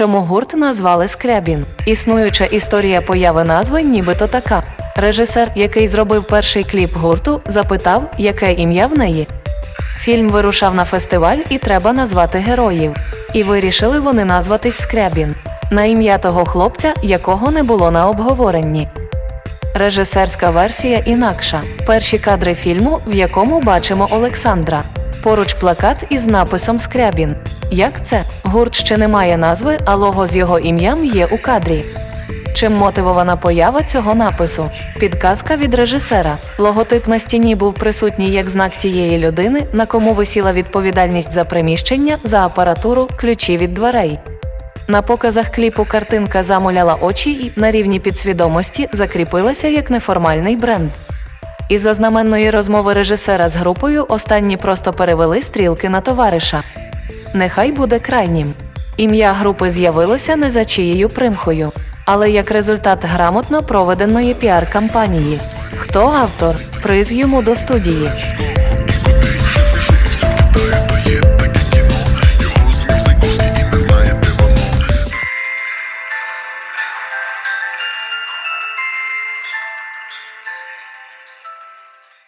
Чому гурт назвали Скрябін? Існуюча історія появи назви нібито така. Режисер, який зробив перший кліп гурту, запитав, яке ім'я в неї. Фільм вирушав на фестиваль і треба назвати героїв. І вирішили вони назватись Скрябін на ім'я того хлопця, якого не було на обговоренні. Режисерська версія інакша. Перші кадри фільму, в якому бачимо Олександра. Поруч плакат із написом Скрябін. Як це? Гурт ще не має назви, а лого з його ім'ям є у кадрі. Чим мотивована поява цього напису? Підказка від режисера. Логотип на стіні був присутній як знак тієї людини, на кому висіла відповідальність за приміщення, за апаратуру, ключі від дверей. На показах кліпу картинка замуляла очі і на рівні підсвідомості закріпилася як неформальний бренд. Із-за знаменної розмови режисера з групою останні просто перевели стрілки на товариша. Нехай буде крайнім. Ім'я групи з'явилося не за чиєю примхою, але як результат грамотно проведеної піар-кампанії. Хто автор? Приз йому до студії.